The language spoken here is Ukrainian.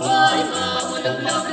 Ой, маму, люблю.